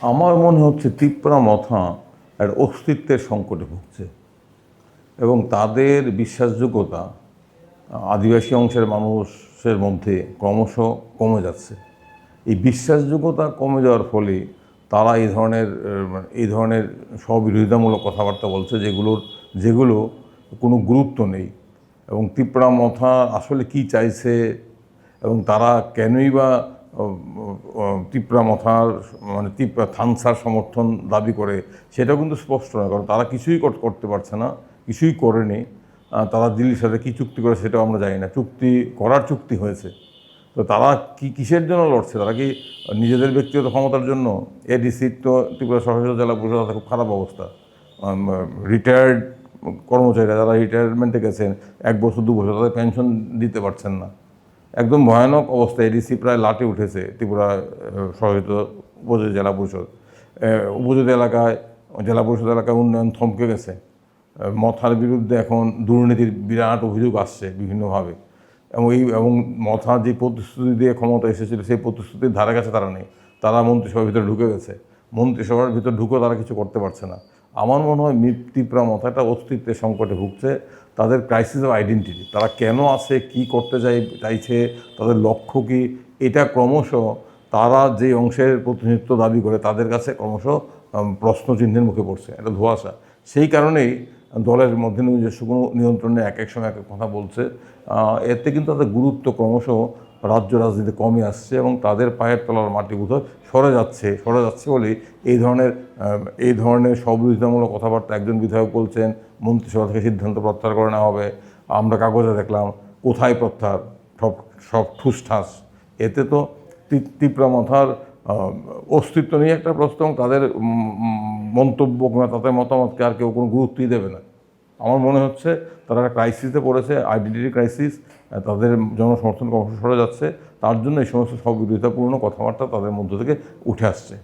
আমার মনে হচ্ছে তিপ্রা মথা একটা অস্তিত্বের সংকটে ভুগছে। এবং তাদের বিশ্বাসযোগ্যতা আদিবাসী অংশের মানুষের মধ্যে ক্রমশ কমে যাচ্ছে। এই বিশ্বাসযোগ্যতা কমে যাওয়ার ফলে তারা এই ধরনের এই ধরনের স্ববিরোধিতামূলক কথাবার্তা বলছে, যেগুলোর, যেগুলো কোনো গুরুত্ব নেই। এবং তিপ্রা মথা আসলে কি চাইছে এবং তারা কেনই বা তিপ্রা মথার মানে তিপ্রা থানসার সমর্থন দাবি করে সেটা কিন্তু স্পষ্ট নয়, কারণ তারা কিছুই কর- করতে পারছে না, কিছুই করেনি। তারা দিল্লির সাথে কী চুক্তি করে সেটাও আমরা জানি না, চুক্তি, করার চুক্তি হয়েছে। তো তারা কি, কিসের জন্য লড়ছে? তারা কি নিজেদের ব্যক্তিগত ক্ষমতার জন্য? এডিসির তো ত্রিপুরা সরকারি জেলা পরিষদ খুব খারাপ অবস্থা। রিটায়ার্ড কর্মচারীরা, যারা রিটায়ারমেন্টে গেছেন, এক বছর, দু বছর তাদের পেনশন দিতে পারছেন না। একদম ভয়ানক অবস্থা এডিসি প্রায় লাটে উঠেছে ত্রিপুরা সহিত উপজেলা জেলা পরিষদ। উপজেলা এলাকায়, জেলা পরিষদ এলাকায় উন্নয়ন থমকে গেছে। মথার বিরুদ্ধে এখন দুর্নীতির বিরাট অভিযোগ আসছে বিভিন্নভাবে। এবং এই, এবং মথা যে প্রতিশ্রুতি দিয়ে ক্ষমতা এসেছিল, সেই প্রতিশ্রুতির ধারে কাছে তারা নেই। তারা মন্ত্রিসভার ভিতরে ঢুকে গেছে। মন্ত্রিসভার ভিতরে ঢুকেও তারা কিছু করতে পারছে না। আমার মনে হয় মৃত্যুপ্রা মথাটা অস্তিত্বের সংকটে ভুগছে। তাদের ক্রাইসিস অফ আইডেন্টিটি তারা কেন আছে, কি করতে চাই চাইছে, তাদের লক্ষ্য কি, এটা ক্রমশ তারা যে অংশের প্রতিনিধিত্ব দাবি করে তাদের কাছে ক্রমশ প্রশ্নচিহ্নের মুখে পড়ছে এটা ধোঁয়াশা। সেই কারণেই দলের মধ্যে নিজস্ব কোনো নিয়ন্ত্রণে এক এক সময় এক এক কথা বলছে। এতে কিন্তু তাদের গুরুত্ব ক্রমশ রাজ্য রাজনীতি কমে আসছে এবং তাদের পায়ের তলার মাটি বোধহয় সরে যাচ্ছে সরে যাচ্ছে বলেই এই ধরনের এই ধরনের সবিরোধিতামূলক কথাবার্তা একজন বিধায়ক বলছেন, মন্ত্রিসভা থেকে সিদ্ধান্ত প্রত্যাহার করে নেওয়া হবে, আমরা কাগজে দেখলাম, কোথায় প্রত্যাহার? সব সব ঠুসঠাস এতে তো তি- তিপ্রা মাথার অস্তিত্ব নিয়ে একটা প্রশ্ন তাদের মন্তব্য কিংবা তাদের মতামতকে আর কেউ কোনো গুরুত্বই দেবে না। আমার মনে হচ্ছে তারা ক্রাইসিসে পড়েছে আইডেন্টিটি ক্রাইসিস তাদের জনসমর্থন ক্রমশ সরে যাচ্ছে, তার জন্য এই সমস্ত সহবিরোধিতাপূর্ণ কথাবার্তা তাদের মধ্য থেকে উঠে আসছে।